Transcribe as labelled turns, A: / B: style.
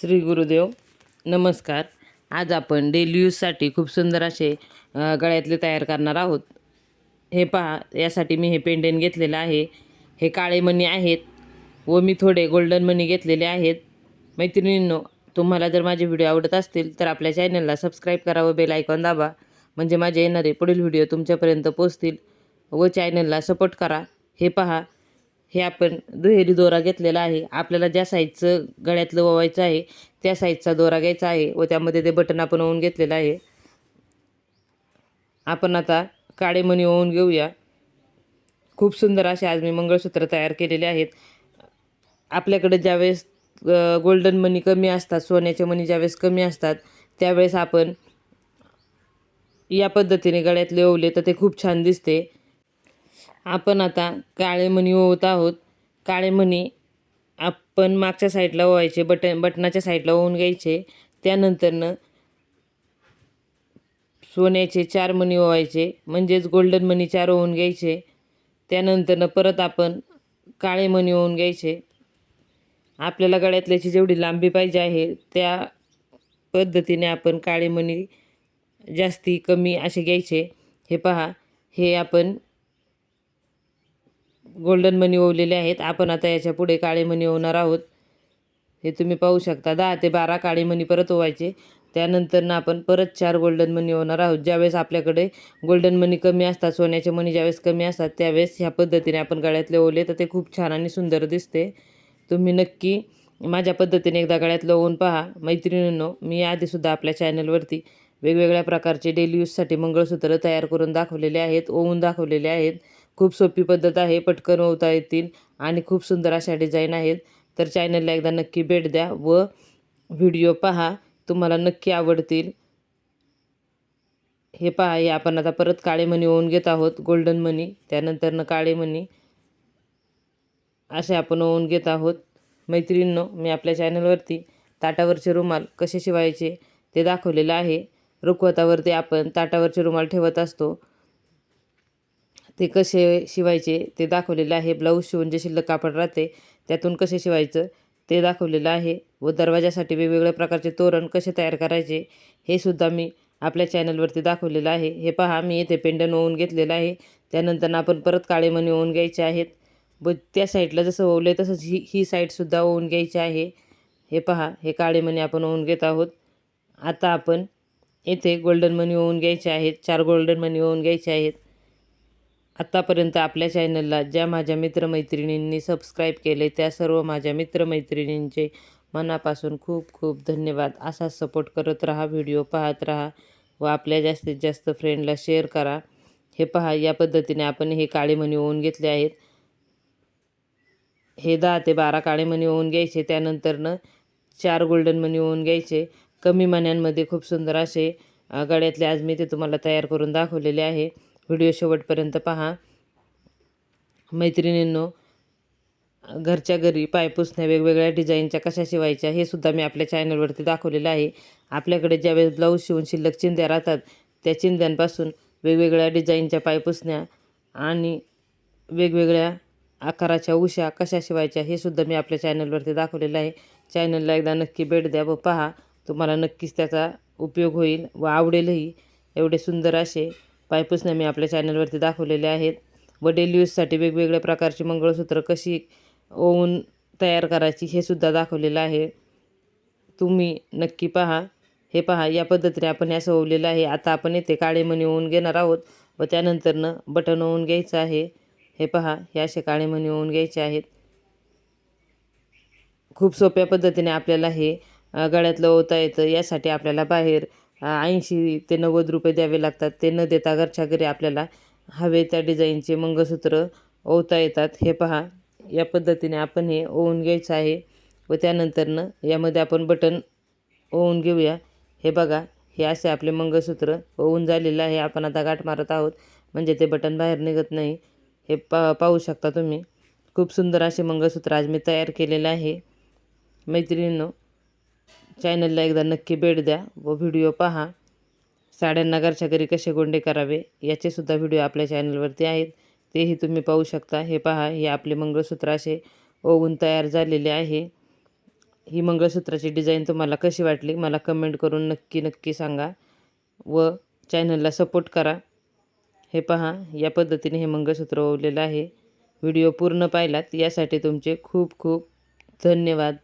A: श्री गुरुदेव नमस्कार. आज आपण डेली यूजसाठी खूप सुंदर असे गळ्यातले तयार करणार आहोत. हे पहा यासाठी मी हे पेंडेन घेतलेलं आहे. हे काळे मणी आहेत व मी थोडे गोल्डन मणी घेतलेले आहेत. मैत्रिणींनो तुम्हाला जर माझे व्हिडिओ आवडत असतील तर आपल्या चॅनलला सबस्क्राईब करा व बेल आयकॉन दाबा. म्हणजे माझे येणारे पुढील व्हिडिओ तुमच्यापर्यंत पोचतील व चॅनलला सपोर्ट करा. हे पहा हे आपण दुहेरी दोरा घेतलेला आहे. आपल्याला ज्या साईजचं गळ्यातलं ओवायचं आहे त्या साईजचा दोरा घ्यायचा आहे व त्यामध्ये ते बटन आपण ओवून घेतलेलं आहे. आपण आता काळे मणी ओवून घेऊया. खूप सुंदर असे आज मी मंगळसूत्र तयार केलेले आहेत. आपल्याकडे ज्यावेळेस गोल्डन मनी कमी असतात सोन्याचे मनी ज्यावेळेस कमी असतात त्यावेळेस आपण या पद्धतीने गळ्यातले ओवले तर ते खूप छान दिसते. आपण आता काळे मणी ओवत आहोत. काळे मणी आपण मागच्या साईडला ओवायचे बटन बटनाच्या साईडला ओवून घ्यायचे. त्यानंतरनं सोन्याचे चार मणी ओवायचे म्हणजेच गोल्डन मणी चार ओवून घ्यायचे. त्यानंतरनं परत आपण काळे मणी ओवून घ्यायचे. आपल्याला गळ्यातल्याची जेवढी लांबी पाहिजे आहे त्या पद्धतीने आपण काळे मणी जास्ती कमी असे घ्यायचे. हे पहा हे आपण गोल्डन मनी ओवलेले आहेत. आपण आता याच्यापुढे काळे मनी ओवणार आहोत. हे तुम्ही पाहू शकता. दहा ते बारा काळे मनी परत ओवायचे. त्यानंतर आपण परत चार गोल्डन मनी ओवणार आहोत. ज्यावेळेस आपल्याकडे गोल्डन मनी कमी असतात सोन्याचे मणी ज्यावेळेस कमी असतात त्यावेळेस ह्या पद्धतीने आपण गळ्यातले ओवले तर ते खूप छान आणि सुंदर दिसते. तुम्ही नक्की माझ्या पद्धतीने एकदा गळ्यातलं ओवून पहा. मैत्रिणींनो मी आधीसुद्धा आपल्या चॅनलवरती वेगवेगळ्या प्रकारचे डेली यूजसाठी मंगळसूत्र तयार करून दाखवलेले आहेत ओवून दाखवलेले आहेत. खूप सोपी पद्धत आहे पटकन ओवता येतील आणि खूप सुंदर अशा डिझाईन आहेत. तर चॅनलला एकदा नक्की भेट द्या व व्हिडिओ पहा तुम्हाला नक्की आवडतील. हे पहा हे आपण आता परत काळे मणी ओवून घेत आहोत गोल्डन मनी त्यानंतरनं काळे मणी. असे आपण ओवून घेत आहोत. मैत्रिणींनो मी आपल्या चॅनलवरती ताटावरचे रुमाल कसे शिवायचे ते दाखवलेलं आहे. रुखवतावरती आपण ताटावरचे रुमाल ठेवत असतो. ते कसे शिवायचे ते दाखवलेलं आहे. ब्लाऊज शिवून जे शिल्लक कापड राहते त्यातून कसे शिवायचं ते दाखवलेलं आहे व दरवाजासाठी वेगवेगळ्या प्रकारचे तोरण कसे तयार करायचे हे सुद्धा मी आपल्या चॅनलवरती दाखवलेलं आहे. हे पहा मी येथे पेंडन ओवून घेतलेलं आहे. त्यानंतर आपण परत काळे मणी ओवून घ्यायचे आहेत. व त्या साईडला जसं ओवलं आहे तसंच ही ही साईडसुद्धा ओवून घ्यायची आहे. हे पहा हे काळे मणी आपण ओवून घेत आहोत. आता आपण येथे गोल्डन मनी ओवून घ्यायचे आहेत. चार गोल्डन मनी ओवून घ्यायचे आहेत. आत्तापर्यंत आपल्या चॅनलला ज्या माझ्या मित्रमैत्रिणींनी सबस्क्राईब केले त्या सर्व माझ्या मित्रमैत्रिणींचे मनापासून खूप खूप धन्यवाद. असा सपोर्ट करत राहा व्हिडिओ पाहत राहा व आपल्या जास्तीत जास्त फ्रेंडला शेअर करा. हे पहा या पद्धतीने आपण हे काळे मणी ओवून घेतले आहेत. हे दहा ते बारा काळे मणी ओवून घ्यायचे त्यानंतरनं चार गोल्डन मनी ओवून घ्यायचे. कमी मण्यांमध्ये खूप सुंदर असे गड्यातले गळ्यातले आज मी ते तुम्हाला तयार करून दाखवलेले आहे. व्हिडिओ शेवटपर्यंत पहा. मैत्रिणींनो घरच्या घरी पायपुसण्या वेगवेगळ्या डिझाईनच्या कशा शिवायच्या हे सुद्धा मी आपल्या चॅनलवरती दाखवलेलं आहे. आपल्याकडे ज्यावेळेस ब्लाऊज शिवून शिल्लक चिंध्या राहतात त्या चिंध्यांपासून वेगवेगळ्या डिझाईनच्या पायपुसण्या आणि वेगवेगळ्या आकाराच्या उशा कशा शिवायच्या हे सुद्धा मी आपल्या चॅनलवरती दाखवलेलं आहे. चॅनलला एकदा नक्की भेट द्या व पहा. तुम्हाला नक्कीच त्याचा उपयोग होईल व आवडेलही. एवढे सुंदर असे पायपुसण्या मी आपल्या चॅनलवरती दाखवलेले आहेत. व डेली यूजसाठी वेगवेगळ्या प्रकारची मंगळसूत्र कशी ओवून तयार करायची हे सुद्धा दाखवलेलं आहे. तुम्ही नक्की पहा. हे पहा या पद्धतीने आपण या ओवलेलं आहे. आता आपण येथे काळे मणी ओवून घेणार आहोत व त्यानंतरनं बटन ओवून घ्यायचं आहे. हे पहा हे असे काळे मणी ओवून घ्यायचे आहेत. खूप सोप्या पद्धतीने आपल्याला हे गळ्यातलं ओवता येतं यासाठी आपल्याला बाहेर ऐंशी ते नव्वद रुपये द्यावे लागतात. ते न देता घरच्या घरी आपल्याला हवे त्या डिझाईनचे मंगळसूत्र ओवता येतात. हे पहा या पद्धतीने आपण हे ओवून घ्यायचं आहे व त्यानंतरनं यामध्ये आपण बटन ओवून घेऊया. हे बघा हे असे आपले मंगळसूत्र ओवून झालेलं आहे. आपण आता गाठ मारत आहोत म्हणजे ते बटन बाहेर निघत नाही. हे पा पाहू शकता तुम्ही. खूप सुंदर असे मंगळसूत्र आज मी तयार केलेलं आहे. मैत्रिणींनो चॅनलला एकदा नक्की भेट द्या व व्हिडिओ पहा. साड्यांना घरच्या घरी कसे गोंडे करावे याचेसुद्धा व्हिडिओ आपल्या चॅनलवरती आहेत. तेही तुम्ही पाहू शकता. हे पहा हे आपले मंगळसूत्र असे ओवून तयार झालेले आहे. ही मंगळसूत्राची डिझाईन तुम्हाला कशी वाटली मला कमेंट करून नक्की नक्की सांगा व चॅनलला सपोर्ट करा. हे पहा या पद्धतीने हे मंगळसूत्र ओवलेलं आहे. व्हिडिओ पूर्ण पाहिलात यासाठी तुमचे खूप खूप धन्यवाद.